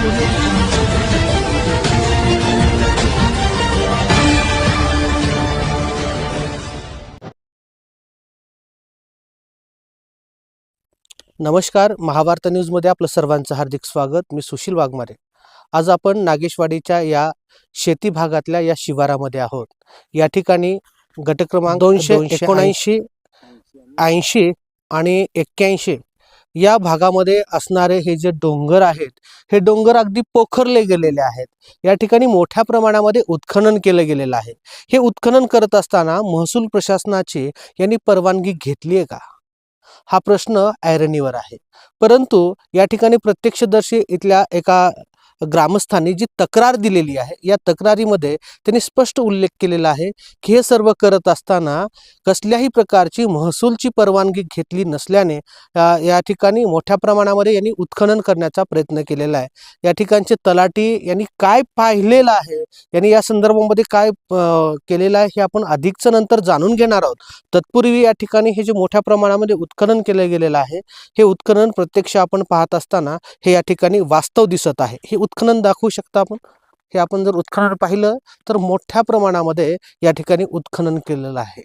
नमस्कार महाभारत न्यूजमध्ये आपलं सर्वांचं हार्दिक स्वागत. मी सुशील वाघमारे. आज आपण नागेशवाडीच्या या शेती भागातल्या या शिवारामध्ये आहोत. या ठिकाणी गट क्रमांक दोनशे एकोणऐंशी ऐंशी आणि एक्क्याऐंशी या भागामध्ये असणारे हे जे डोंगर आहेत हे डोंगर अगदी पोखरले गेलेले आहेत. या ठिकाणी मोठ्या प्रमाणामध्ये उत्खनन केलं गेलेलं आहे. हे उत्खनन करत असताना महसूल प्रशासनाची यांनी परवानगी घेतली आहे का? हा प्रश्न ऐरणीवर आहे. परंतु या ठिकाणी प्रत्यक्षदर्शी इथल्या एका ग्रामस्थांनी जी तक्रार दिलेली आहे या तक्रारीमध्ये त्यांनी स्पष्ट उल्लेख केलेला आहे की हे सर्व करत असताना कसल्याही प्रकारची महसूलची परवानगी घेतली नसल्याने या ठिकाणी मोठ्या प्रमाणामध्ये यांनी उत्खनन करण्याचा प्रयत्न केलेला आहे. या ठिकाणचे तलाठी यांनी काय पाहिलेलं आहे यांनी या संदर्भामध्ये काय केलेलं आहे हे आपण अधिकचं नंतर जाणून घेणार आहोत. तत्पूर्वी या ठिकाणी हे जे मोठ्या प्रमाणामध्ये उत्खनन केलं गेलेलं आहे हे उत्खनन प्रत्यक्ष आपण पाहत असताना हे या ठिकाणी वास्तव दिसत आहे. हे उत्खनन दाखवू शकता आपण? हे आपण जर उत्खनन पाहिलं तर मोठ्या प्रमाणामध्ये या ठिकाणी उत्खनन केलेलं आहे.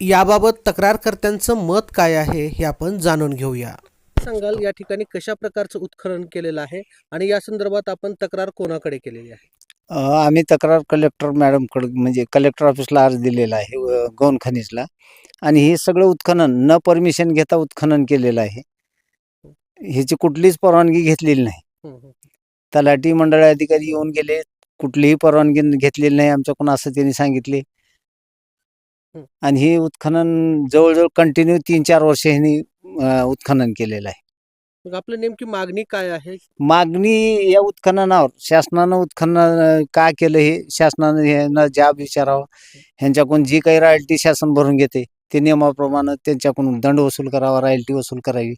याबाबत तक्रारकर्त्यांचं मत काय आहे हे आपण जाणून घेऊया. सांगाल या ठिकाणी कशा प्रकारचं उत्खनन केलेलं आहे आणि या संदर्भात आपण तक्रार कोणाकडे केलेली आहे? आम्ही तक्रार कलेक्टर मॅडमकडे म्हणजे कलेक्टर ऑफिसला अर्ज दिलेला आहे व गौण खनिजला. आणि हे सगळं उत्खनन न परमिशन घेता उत्खनन केलेलं आहे. ह्याची कुठलीच परवानगी घेतलेली नाही. तलाठी मंडळ अधिकारी येऊन गेले. कुठलीही परवानगी घेतलेली नाही. आमच्याकडून असं त्यांनी सांगितले. आणि हे उत्खनन जवळजवळ कंटिन्यू तीन चार वर्ष ह्यांनी उत्खनन केलेलं आहे. मग आपलं नेमकी मागणी काय आहे? मागणी या उत्खननावर शासनानं उत्खनन का केलं हे? शासनानं ह्यांना जाब विचारावं. ह्यांच्याकडून जी काही रॉयल्टी शासन भरून घेते ते नियमाप्रमाणे त्यांच्याकडून दंड वसूल करावा रॉयल्टी वसूल करावी.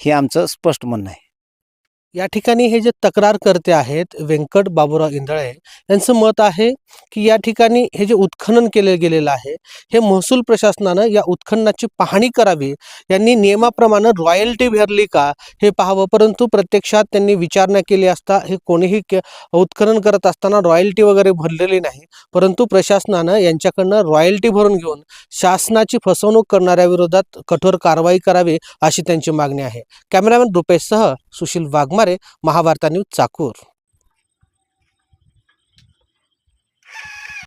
हे आमचं स्पष्ट म्हणणं आहे. या ठिकाणी हे जे तक्रार करते आहेत व्यंकट बाबुराव इंदळे यांचं मत आहे की या ठिकाणी हे जे उत्खनन केले गेलेलं आहे हे महसूल प्रशासनानं या उत्खननाची पाहणी करावी. यांनी नियमाप्रमाणे रॉयल्टी भरली का हे पाहावं. परंतु प्रत्यक्षात त्यांनी विचारणा केली असता हे कोणीही उत्खनन करत असताना रॉयल्टी वगैरे भरलेली नाही. परंतु प्रशासनानं यांच्याकडनं रॉयल्टी भरून घेऊन शासनाची फसवणूक करणाऱ्या विरोधात कठोर कारवाई करावी अशी त्यांची मागणी आहे. कॅमेरामॅन रुपेशसह सुशील वाघमारे महाभारता न्यूज चाकूर.